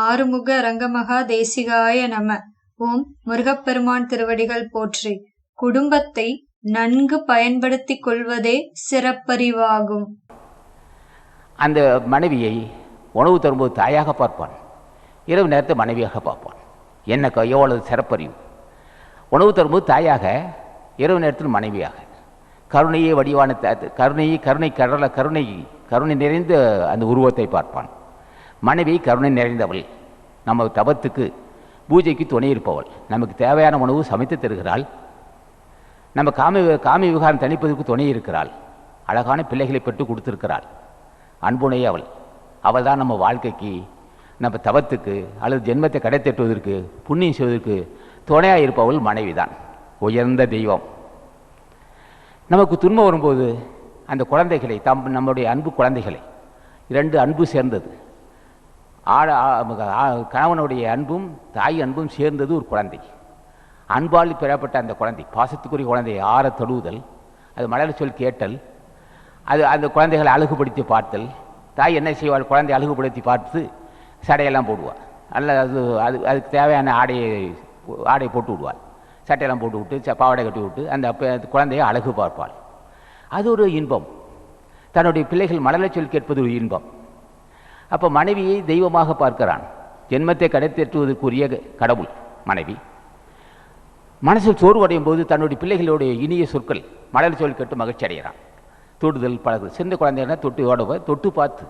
ஆறுமுக ரங்கமகா தேசிகாய நம. ஓம் முருகப்பெருமான் திருவடிகள் போற்றி. குடும்பத்தை நன்கு பயன்படுத்திக் கொள்வதே சிறப்பறிவாகும். அந்த மனைவியை உணவு தரும்போது தாயாக பார்ப்பான். இரவு நேரத்தை மனைவியாக பார்ப்பான். என்ன எவ்வளவு சிறப்பறிவு. உணவு தரும்போது தாயாக இரவு நேரத்தில் மனைவியாக. கருணையே வடிவான த- கருணையை கருணை கடல கருணை கருணை நிறைந்த அந்த உருவத்தை பார்ப்பான். மனைவி கருணை நிறைந்தவள். நம்ம தபத்துக்கு பூஜைக்கு துணை இருப்பவள். நமக்கு தேவையான உணவு சமைத்து தருகிறாள். நம்ம காமி காமி விவகாரம் தணிப்பதற்கு துணை இருக்கிறாள். அழகான பிள்ளைகளை பெற்று கொடுத்துருக்கிறாள். அன்புணை அவள். அவள் தான் நம்ம வாழ்க்கைக்கு நம்ம தவத்துக்கு அல்லது ஜென்மத்தை கடைத்தட்டுவதற்கு புண்ணியம் செய்வதற்கு துணையாக இருப்பவள் மனைவி தான் உயர்ந்த தெய்வம். நமக்கு துன்பம் வரும்போது அந்த குழந்தைகளை தம் நம்முடைய அன்பு குழந்தைகளை இரண்டு அன்பு சேர்ந்தது. ஆட ஆ- கணவனுடைய அன்பும் தாய் அன்பும் சேர்ந்தது ஒரு குழந்தை. அன்பால் பெறப்பட்ட அந்த குழந்தை பாசத்துக்குரிய குழந்தையை ஆற தொடுவுதல் அது மலர் சொல் கேட்டல் அது அந்த குழந்தைகளை அழகுபடுத்தி பார்த்தல் தாய் என்ன செய்வாள் குழந்தை அழகுபடுத்தி பார்த்து சடையெல்லாம் போடுவாள் நல்ல அது அது அதுக்கு தேவையான ஆடையை ஆடையை போட்டு விடுவாள். சட்டையெல்லாம் போட்டு விட்டு ச- பாவாடை கட்டி விட்டு அந்த அந்த குழந்தையை அழகு பார்ப்பாள். அது ஒரு இன்பம். தன்னுடைய பிள்ளைகள் மலரச் சொல் கேட்பது ஒரு இன்பம். அப்போ மனைவியை தெய்வமாக பார்க்கிறான். ஜென்மத்தை கடைத்தேற்றுவதற்குரிய கடவுள் மனைவி. மனசில் சோர்வடையும் போது தன்னுடைய பிள்ளைகளுடைய இனிய சொற்கள் மலர் சொல் கேட்டு மகிழ்ச்சி அடைகிறான். தொடுதல் பழகு சின்ன குழந்தைகளை தொட்டு ஓடவ தொட்டு பார்த்து.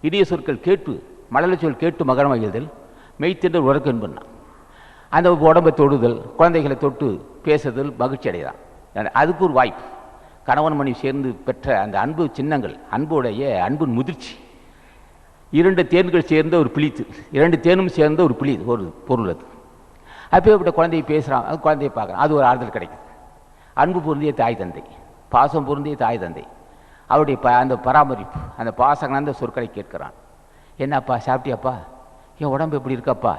இனிய சொற்கள் கேட்டு மலர் சொல் கேட்டு மகரம் மகிழ்தல். மெய்த்தின்றல் உறக்கு அந்த உடம்பை தொடுதல் குழந்தைகளை தொட்டு பேசுதல் மகிழ்ச்சி அடைகிறான். அதுக்கு ஒரு வாய்ப்பு. கணவன் மணி சேர்ந்து பெற்ற அந்த அன்பு சின்னங்கள் அன்புடைய அன்பின் முதிர்ச்சி. இரண்டு தேன்கள் சேர்ந்த ஒரு பிழித்து இரண்டு தேனும் சேர்ந்த ஒரு பிளி ஒரு பொருள் அது. அப்பேற்பட்ட குழந்தைய பேசுகிறான் அது குழந்தைய பார்க்குறான். அது ஒரு ஆறுதல் கிடைக்குது. அன்பு பொருந்திய தாய் தந்தை பாசம் பொருந்திய தாய் தந்தை. அவருடைய ப அந்த பராமரிப்பு அந்த பாசங்கள் அந்த சொற்களை கேட்கிறான். என்னப்பா சாப்பிட்டியாப்பா? என் உடம்பு எப்படி இருக்கப்பா?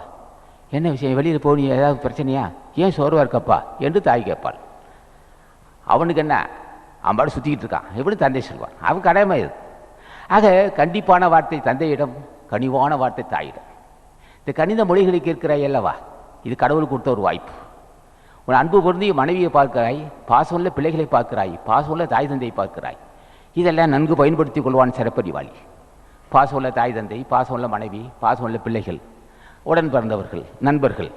என்ன விஷயம்? வெளியில் போகணும் ஏதாவது பிரச்சனையா? ஏன் சோர்வாக இருக்கப்பா? என்று தாய் கேட்பாள். அவனுக்கு என்ன? அம்பாடு சுற்றிக்கிட்டு இருக்கான். எப்படி தந்தை சொல்வான்? அவன் கடமை இது ஆக கண்டிப்பான வார்த்தை தந்தையிடம் கனிவான வார்த்தை தாயிடம். இந்த கணித மொழிகளை கேட்கிறாய் அல்லவா? இது கடவுள் கொடுத்த ஒரு வாய்ப்பு. உன் அன்பு பொருந்திய மனைவியை பார்க்கிறாய் பாசமுள்ள பிள்ளைகளை பார்க்கிறாய் பாசமுள்ள தாய் தந்தையை பார்க்கிறாய். இதெல்லாம் நன்கு பயன்படுத்திக் கொள்வான் சிறப்பறிவாளி பாசமுள்ள தாய் தந்தை பாசமுள்ள மனைவி பாசமுள்ள பிள்ளைகள் உடன் பிறந்தவர்கள் நண்பர்கள்.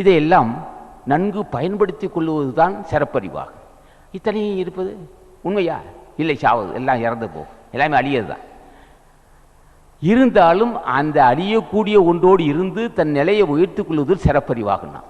இதையெல்லாம் நன்கு பயன்படுத்திக் கொள்வதுதான் சிறப்பறிவாகும் இத்தனையும் இருப்பது உண்மையா? இல்லை சாவது எல்லாம் இறந்து போகும் எல்லாமே அழியது தான் இருந்தாலும் அந்த அழியக்கூடிய ஒன்றோடு இருந்து தன் நிலையை உயர்த்துக் கொள்வது சிறப்பறிவாகணும்